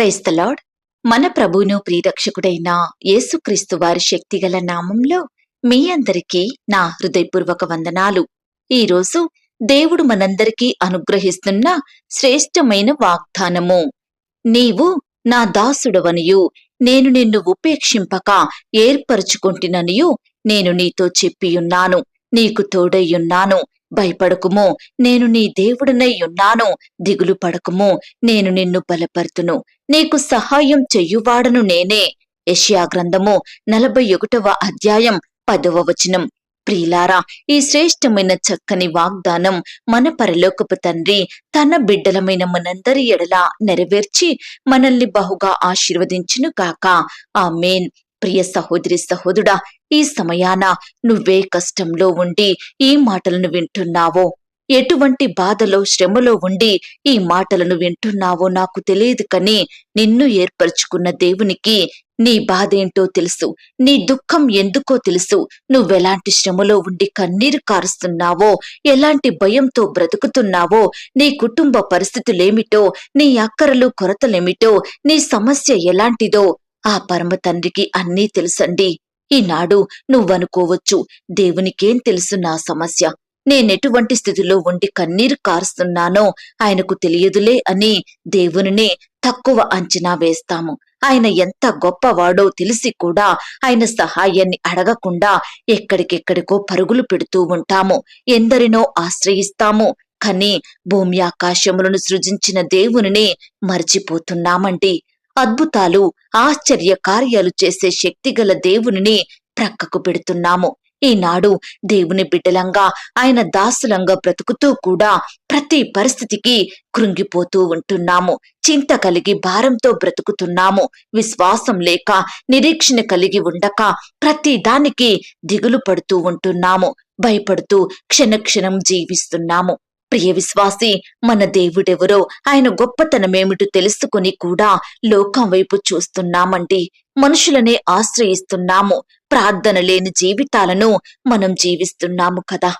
క్రైస్తలాడ్ మన ప్రభువును ప్రియరక్షకుడైన యేసుక్రీస్తు వారి శక్తిగల నామంలో మీ అందరికీ నా హృదయపూర్వక వందనాలు. ఈరోజు దేవుడు మనందరికీ అనుగ్రహిస్తున్న శ్రేష్టమైన వాగ్దానము. నీవు నా దాసుడవనియు నేను నిన్ను ఉపేక్షింపక ఏర్పరుచుకుంటుననియు నేను నీతో చెప్పియున్నాను నీకు తోడయ్యున్నాను భయపడకుము. నేను నీ దేవుడనై ఉన్నాను. దిగులు పడకుము. నేను నిన్ను బలపరుతును. నీకు సహాయం చెయ్యువాడను నేనే. యష్యా గ్రంథము నలభై ఒకటవ అధ్యాయం పదవ వచనం. ప్రియులారా ఈ శ్రేష్టమైన చక్కని వాగ్దానం మన పరలోకపు తండ్రి తన బిడ్డలమైన మనందరి ఎడల నెరవేర్చి మనల్ని బహుగా ఆశీర్వదించును కాక ఆ మేన్ ప్రియ సహోదరి సహోదుడా ఈ సమయాన నువ్వే కష్టంలో ఉండి ఈ మాటలను వింటున్నావో? ఎటువంటి బాధలో శ్రమలో ఉండి ఈ మాటలను వింటున్నావో నాకు తెలియదు కానీ నిన్ను ఏర్పరచుకున్న దేవునికి నీ బాధేంటో తెలుసు నీ దుఃఖం ఎందుకో తెలుసు. నువ్వెలాంటి శ్రమలో ఉండి కన్నీరు కారుస్తున్నావో ఎలాంటి భయంతో బ్రతుకుతున్నావో నీ కుటుంబ పరిస్థితులేమిటో నీ అక్కరలు కొరతలేమిటో నీ సమస్య ఎలాంటిదో ఆ పరమ తండ్రికి అన్నీ తెలుసండి. ఈనాడు నువ్వనుకోవచ్చు. దేవునికేం తెలుసు నా సమస్య. నేనెటువంటి స్థితిలో ఉండి కన్నీరు కారుస్తున్నానో ఆయనకు తెలియదులే అని దేవునినే తక్కువ అంచనా వేస్తాము. ఆయన ఎంత గొప్పవాడో తెలిసి కూడా ఆయన సహాయాన్ని అడగకుండా ఎక్కడికెక్కడికో పరుగులు పెడుతూ ఉంటాము. ఎందరినో ఆశ్రయిస్తాము. కానీ భూమి ఆకాశములను సృజించిన దేవునిని మర్చిపోతున్నామండి. అద్భుతాలు ఆశ్చర్య కార్యాలు చేసే శక్తిగల దేవునిని ప్రక్కకు పెడుతున్నాము. ఈనాడు దేవుని బిడ్డలంగా ఆయన దాసులంగా బ్రతుకుతూ కూడా ప్రతి పరిస్థితికి కృంగిపోతూ ఉంటున్నాము. చింత కలిగి భారంతో బ్రతుకుతున్నాము. విశ్వాసం లేక నిరీక్షణ కలిగి ఉండక ప్రతి దానికి దిగులు పడుతూ ఉంటున్నాము. భయపడుతూ క్షణక్షణం జీవిస్తున్నాము. ప్రియ విశ్వాసి మన దేవుడెవరో? ఆయన గొప్పతనమేమిటో తెలుసుకుని కూడా లోకం వైపు చూస్తున్నామండి మనుషులనే ఆశ్రయిస్తున్నాము. ప్రార్థన లేని జీవితాలను మనం జీవిస్తున్నాము కదా.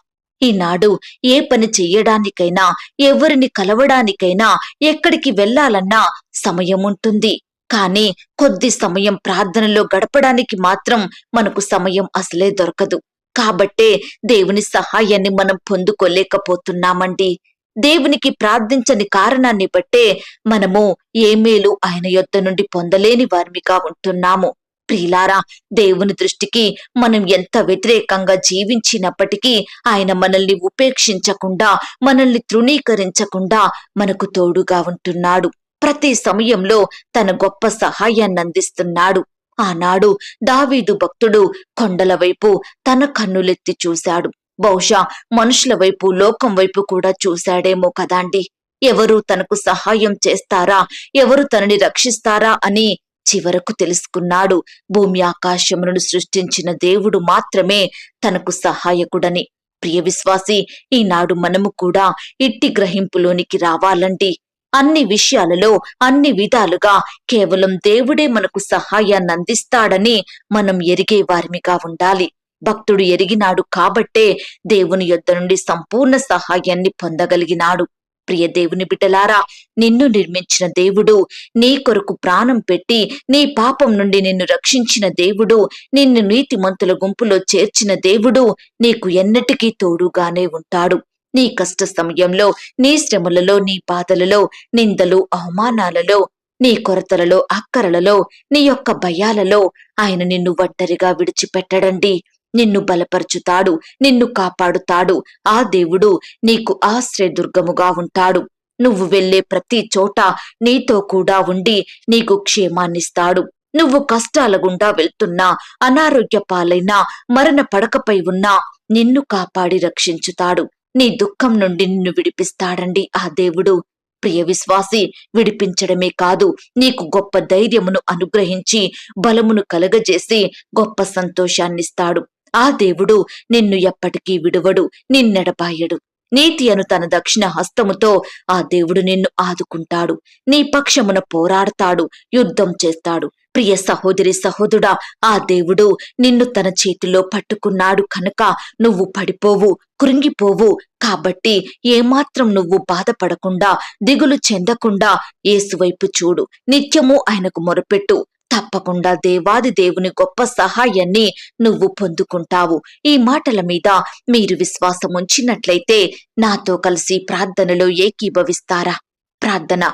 ఈనాడు ఏ పని చెయ్యడానికైనా ఎవరిని కలవడానికైనా ఎక్కడికి వెళ్ళాలన్నా సమయం ఉంటుంది. కానీ కొద్ది సమయం ప్రార్థనలో గడపడానికి మాత్రం మనకు సమయం అసలే దొరకదు. కాబట్టే దేవుని సహాయాన్ని మనం పొందుకోలేకపోతున్నామండి. దేవునికి ప్రార్థించని కారణాన్ని బట్టే మనము ఏ మేలు ఆయన యొద్ద నుండి పొందలేని వారిమిగా ఉంటున్నాము. ప్రియులారా దేవుని దృష్టికి మనం ఎంత వ్యతిరేకంగా జీవించినప్పటికీ ఆయన మనల్ని ఉపేక్షించకుండా మనల్ని తృణీకరించకుండా మనకు తోడుగా ఉంటున్నాడు. ప్రతి సమయంలో తన గొప్ప సహాయాన్ని అందిస్తున్నాడు. ఆనాడు దావీదు భక్తుడు కొండల వైపు తన కన్నులెత్తి చూశాడు. బహుశా మనుషుల వైపు లోకం వైపు కూడా చూశాడేమో కదాండి ఎవరు తనకు సహాయం చేస్తారా? ఎవరు తనని రక్షిస్తారా అని చివరకు తెలుసుకున్నాడు. భూమి ఆకాశములను సృష్టించిన దేవుడు మాత్రమే తనకు సహాయకుడని. ప్రియ విశ్వాసి ఈనాడు మనము కూడా ఇట్టి గ్రహింపులోనికి రావాలండి. అన్ని విషయాలలో అన్ని విధాలుగా కేవలం దేవుడే మనకు సహాయాన్ని అందిస్తాడని మనం ఎరిగే వారిమిగా ఉండాలి. భక్తుడు ఎరిగినాడు కాబట్టే దేవుని యొద్ద నుండి సంపూర్ణ సహాయాన్ని పొందగలిగినాడు. ప్రియ దేవుని బిడ్డలారా నిన్ను నిర్మించిన దేవుడు నీ కొరకు ప్రాణం పెట్టి నీ పాపం నుండి నిన్ను రక్షించిన దేవుడు నిన్ను నీతిమంతుల గుంపులో చేర్చిన దేవుడు నీకు ఎన్నటికీ తోడుగానే ఉంటాడు. నీ కష్ట సమయంలో నీ శ్రమలలో నీ బాధలలో నిందలు అవమానాలలో నీ కొరతలలో అక్కరలలో నీ యొక్క భయాలలో ఆయన నిన్ను ఒంటరిగా విడిచిపెట్టడండి. నిన్ను బలపరుచుతాడు నిన్ను కాపాడుతాడు. ఆ దేవుడు నీకు ఆశ్రయదుర్గముగా ఉంటాడు. నువ్వు వెళ్ళే ప్రతి చోట నీతో కూడా ఉండి నీకు క్షేమాన్నిస్తాడు. నువ్వు కష్టాల గుండా వెళ్తున్నా అనారోగ్య పాలైనా మరణ పడకపై ఉన్నా నిన్ను కాపాడి రక్షించుతాడు. నీ దుఃఖం నుండి నిన్ను విడిపిస్తాడండి ఆ దేవుడు. ప్రియ విశ్వాసి విడిపించడమే కాదు నీకు గొప్ప ధైర్యమును అనుగ్రహించి బలమును కలగజేసి గొప్ప సంతోషాన్నిస్తాడు. ఆ దేవుడు నిన్ను ఎప్పటికీ విడువడు నిన్నెడబాయడు నీతి అను తన దక్షిణ హస్తముతో ఆ దేవుడు నిన్ను ఆదుకుంటాడు. నీ పక్షమున పోరాడతాడు యుద్ధం చేస్తాడు. ప్రియ సహోదరి సహోదరుడా ఆ దేవుడు నిన్ను తన చేతిలో పట్టుకున్నాడు కనుక నువ్వు పడిపోవు కృంగిపోవు. కాబట్టి ఏమాత్రం నువ్వు బాధపడకుండా దిగులు చెందకుండా ఏసువైపు చూడు. నిత్యము ఆయనకు మొరపెట్టు. తప్పకుండా దేవాది దేవుని గొప్ప సహాయాన్ని నువ్వు పొందుకుంటావు. ఈ మాటల మీద మీరు విశ్వాసం ఉంచినట్లయితే నాతో కలిసి ప్రార్థనలో ఏకీభవిస్తారా? ప్రార్థన.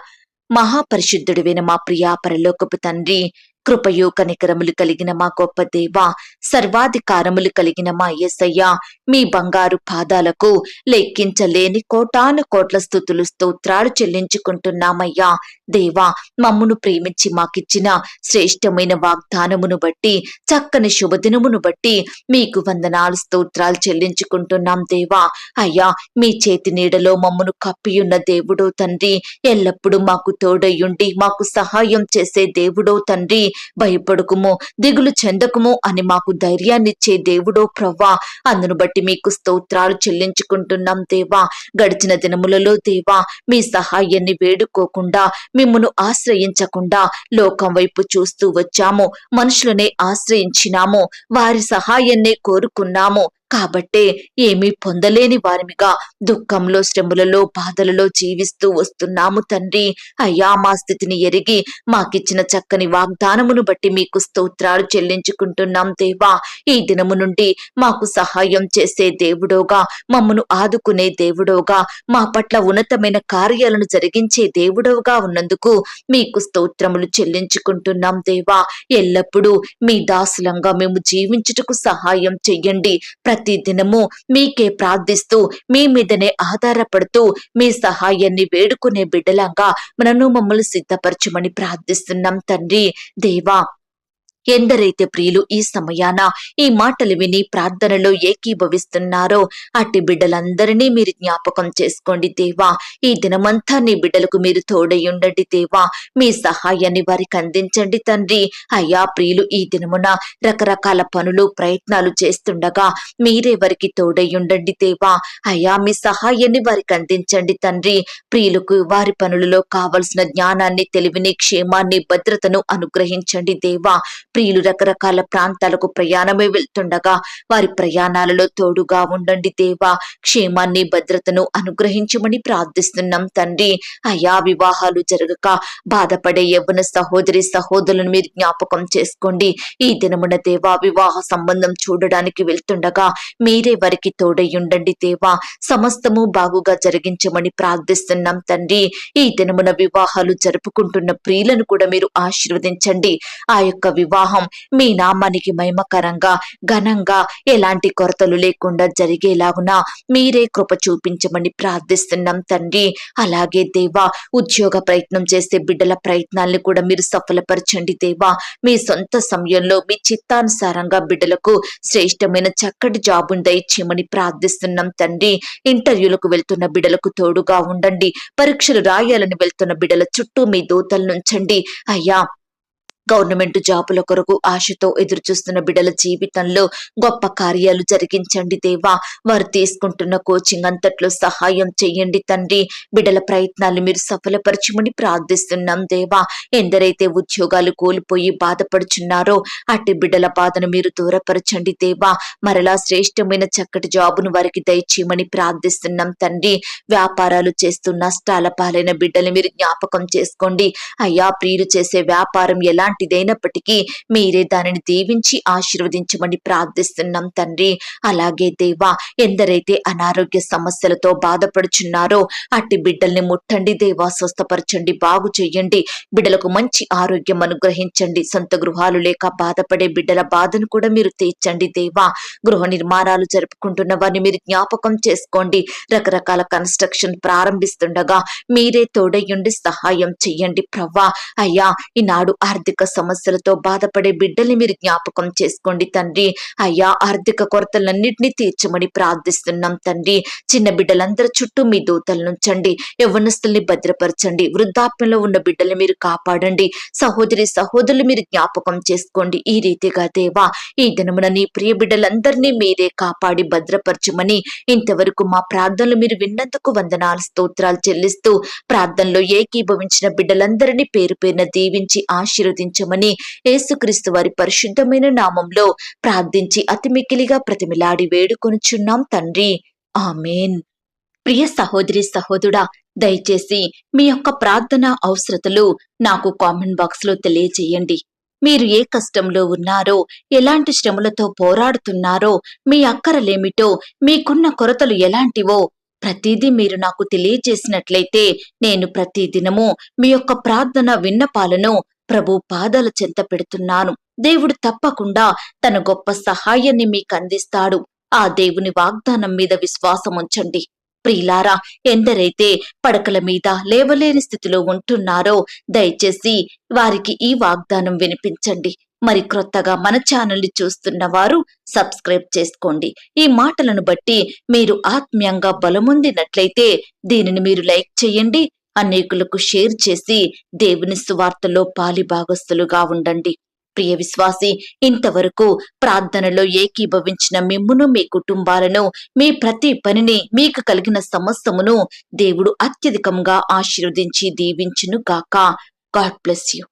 మహాపరిశుద్ధుడివైన మా ప్రియా పరలోకపు తండ్రి కృపయు కనికరములు కలిగిన మా గొప్ప దేవ సర్వాధికారములు కలిగిన మా యేసయ్య మీ బంగారు పాదాలకు లెక్కించలేని కోటాను కోట్ల స్థుతులు స్తోత్రాలు చెల్లించుకుంటున్నామయ్యా. దేవా మమ్మును ప్రేమించి మాకిచ్చిన శ్రేష్టమైన వాగ్దానమును బట్టి చక్కని శుభదినమును బట్టి మీకు వందనాలు స్తోత్రాలు చెల్లించుకుంటున్నాం దేవా. అయ్యా మీ చేతి నీడలో మమ్మను కప్పియున్న దేవుడో తండ్రి ఎల్లప్పుడూ మాకు తోడయ్యుండి మాకు సహాయం చేసే దేవుడో తండ్రి భయపడుకుము దిగులు చెందకుము అని మాకు ధైర్యాన్నిచ్చే దేవుడో ప్రవ్వా. అందును బట్టి మీకు స్తోత్రాలు చెల్లించుకుంటున్నాం దేవా. గడిచిన దినములలో దేవా మీ సహాయాన్ని వేడుకోకుండా మిమ్మను ఆశ్రయించకుండా లోకం వైపు చూస్తూ వచ్చాము. మనుషులనే ఆశ్రయించినాము. వారి సహాయాన్నే కోరుకున్నాము. కాబట్టే ఏమీ పొందలేని వారిమిగా దుఃఖంలో శ్రమలలో బాధలలో జీవిస్తూ వస్తున్నాము తండ్రి. అయ్యా మా స్థితిని ఎరిగి మాకిచ్చిన చక్కని వాగ్దానమును బట్టి మీకు స్తోత్రాలు చెల్లించుకుంటున్నాం దేవా. ఈ దినము నుండి మాకు సహాయం చేసే దేవుడోగా మమ్మను ఆదుకునే దేవుడోగా మా పట్ల ఉన్నతమైన కార్యాలను జరిగించే దేవుడోగా ఉన్నందుకు మీకు స్తోత్రములు చెల్లించుకుంటున్నాం దేవా. ఎల్లప్పుడూ మీ దాసులంగా మేము జీవించుటకు సహాయం చెయ్యండి. ప్రతి దినము మీకే ప్రార్థిస్తూ మీ మీదనే ఆధారపడుతూ మీ సహాయాన్ని వేడుకునే బిడ్డలంగా మనను మమ్మల్ని సిద్ధపరచమని ప్రార్థిస్తున్నాం తండ్రి. దేవా ఎందరైతే ప్రియులు ఈ సమయాన ఈ మాటలు విని ప్రార్థనలో ఏకీభవిస్తున్నారో అట్టి బిడ్డలందరినీ మీరు జ్ఞాపకం చేసుకోండి దేవా. ఈ దినమంతా నీ బిడ్డలకు మీరు తోడయుండండి దేవా. మీ సహాయాన్ని వారికి అందించండి తండ్రి. అయ్యా ప్రియులు ఈ దినమున రకరకాల పనులు ప్రయత్నాలు చేస్తుండగా మీరే వారికి తోడయుండండి దేవా. అయ్యా మీ సహాయాన్ని వారికి అందించండి తండ్రి. ప్రియులకు వారి పనులలో కావలసిన జ్ఞానాన్ని తెలివిని క్షేమాన్ని భద్రతను అనుగ్రహించండి దేవా. ప్రియులు రకరకాల ప్రాంతాలకు ప్రయాణమే వెళ్తుండగా వారి ప్రయాణాలలో తోడుగా ఉండండి దేవా. క్షేమాన్ని భద్రతను అనుగ్రహించమని ప్రార్థిస్తున్నాం తండ్రి. అయా వివాహాలు జరగక బాధపడే యవ్వన సహోదరి సహోదరులను మీరు జ్ఞాపకం చేసుకోండి. ఈ దినమున దేవా వివాహ సంబంధం చూడడానికి వెళ్తుండగా మీరే వారికి తోడయ్యుండండి దేవా. సమస్తము బాగుగా జరిగించమని ప్రార్థిస్తున్నాం తండ్రి. ఈ దినమున వివాహాలు జరుపుకుంటున్న ప్రియులను కూడా మీరు ఆశీర్వదించండి. ఆ యొక్క వివాహ మీ నామానికి మహిమకరంగా ఘనంగా ఎలాంటి కొరతలు లేకుండా జరిగేలాగున మీరే కృప చూపించమని ప్రార్థిస్తున్నాం తండ్రి. అలాగే దేవా ఉద్యోగ ప్రయత్నం చేసే బిడ్డల ప్రయత్నాల్ని కూడా మీరు సఫలపరచండి దేవా. మీ సొంత సమయంలో మీ చిత్తానుసారంగా బిడ్డలకు శ్రేష్టమైన చక్కటి జాబును దయచేయమని ప్రార్థిస్తున్నాం తండ్రి. ఇంటర్వ్యూలకు వెళ్తున్న బిడ్డలకు తోడుగా ఉండండి. పరీక్షలు రాయాలని వెళ్తున్న బిడ్డల చుట్టూ మీ దూతలు నుంచండి అయ్యా గవర్నమెంట్ జాబుల కొరకు ఆశతో ఎదురు చూస్తున్న బిడ్డల జీవితంలో గొప్ప కార్యాలు జరిగించండి దేవా. వారు తీసుకుంటున్న కోచింగ్ అంతట్లో సహాయం చెయ్యండి తండ్రి. బిడ్డల ప్రయత్నాలు మీరు సఫలపరచమని ప్రార్థిస్తున్నాం దేవా. ఎందరైతే ఉద్యోగాలు కోల్పోయి బాధపడుచున్నారో అట్టి బిడ్డల బాధను మీరు దూరపరచండి దేవా. మరలా శ్రేష్టమైన చక్కటి జాబును వారికి దయచేయమని ప్రార్థిస్తున్నాం తండ్రి. వ్యాపారాలు చేస్తూ నష్టాల పాలైన బిడ్డలు మీరు జ్ఞాపకం చేసుకోండి. అయ్యా ప్రియులు చేసే వ్యాపారం ఎలాంటిదైనప్పటికీ మీరే దానిని దీవించి ఆశీర్వదించమని ప్రార్థిస్తున్నాం తండ్రి. అలాగే దేవా ఎందరైతే అనారోగ్య సమస్యలతో బాధపడుచున్నారో అట్టి బిడ్డల్ని ముట్టండి దేవా స్వస్థపరచండి బాగు చేయండి బిడ్డలకు మంచి ఆరోగ్యం అనుగ్రహించండి. సొంత గృహాలు లేక బాధపడే బిడ్డల బాధను కూడా మీరు తీర్చండి దేవా. గృహ నిర్మాణాలు జరుపుకుంటున్న వారిని మీరు జ్ఞాపకం చేసుకోండి. రకరకాల కన్స్ట్రక్షన్ ప్రారంభిస్తుండగా మీరే తోడయ్యుండి సహాయం చెయ్యండి. ప్రవ్వా అయ్యా ఈనాడు ఆర్థిక సమస్యలతో బాధపడే బిడ్డల్ని మీరు జ్ఞాపకం చేసుకోండి తండ్రి. అయ్యా ఆర్థిక కొరతలన్నింటినీ తీర్చమని ప్రార్థిస్తున్నాం తండ్రి. చిన్న బిడ్డలందరి చుట్టూ మీ దూతలు నుంచండి యవ్వనస్తుల్ని భద్రపరచండి. వృద్ధాప్యంలో ఉన్న బిడ్డలు మీరు కాపాడండి. సహోదరి సహోదరులు మీరు జ్ఞాపకం చేసుకోండి. ఈ రీతిగా దేవా ఈ దినమున నీ ప్రియ బిడ్డలందరినీ మీరే కాపాడి భద్రపరచమని ఇంతవరకు మా ప్రార్థనలు మీరు విన్నందుకు వందనాలు స్తోత్రాలు చెల్లిస్తూ ప్రార్థనలో ఏకీభవించిన బిడ్డలందరినీ పేరు పేరున దీవించి ఆశీర్వదించి కరుణించమని యేసుక్రీస్తు వారి పరిశుద్ధమైన నామంలో ప్రార్థించి అతి మిక్కిలిగా ప్రతిమిలాడి వేడుకొనుచున్నాం తండ్రి. ఆమెన్. ప్రియ సహోదరి సహోదరుడా దయచేసి మీ యొక్క ప్రార్థన అవసరతలు నాకు కామెంట్ బాక్స్లో తెలియజేయండి. మీరు ఏ కష్టంలో ఉన్నారో ఎలాంటి శ్రమలతో పోరాడుతున్నారో మీ అక్కరలేమిటో మీకున్న కొరతలు ఎలాంటివో ప్రతిదీ మీరు నాకు తెలియజేసినట్లయితే నేను ప్రతిదినము మీ యొక్క ప్రార్థన విన్నపాలను ప్రభు పాదాల చెంత పెడుతున్నాను. దేవుడు తప్పకుండా తన గొప్ప సహాయాన్ని మీకు అందిస్తాడు. ఆ దేవుని వాగ్దానం మీద విశ్వాసం ఉంచండి. ప్రియులారా ఎందరైతే పడకల మీద లేవలేని స్థితిలో ఉంటున్నారో దయచేసి వారికి ఈ వాగ్దానం వినిపించండి. మరి క్రొత్తగా మన ఛానల్ని చూస్తున్న వారు సబ్స్క్రైబ్ చేసుకోండి. ఈ మాటలను బట్టి మీరు ఆత్మీయంగా బలముందినట్లయితే దీనిని మీరు లైక్ చేయండి అనేకులకు షేర్ చేసి దేవుని సువార్తలో పాలి భాగస్థులుగా ఉండండి. ప్రియ విశ్వాసి ఇంతవరకు ప్రార్థనలో ఏకీభవించిన మిమ్మును మీ కుటుంబాలను మీ ప్రతి పనిని మీకు కలిగిన సమస్తమును దేవుడు అత్యధికంగా ఆశీర్వదించి దీవించును గాక. God bless you.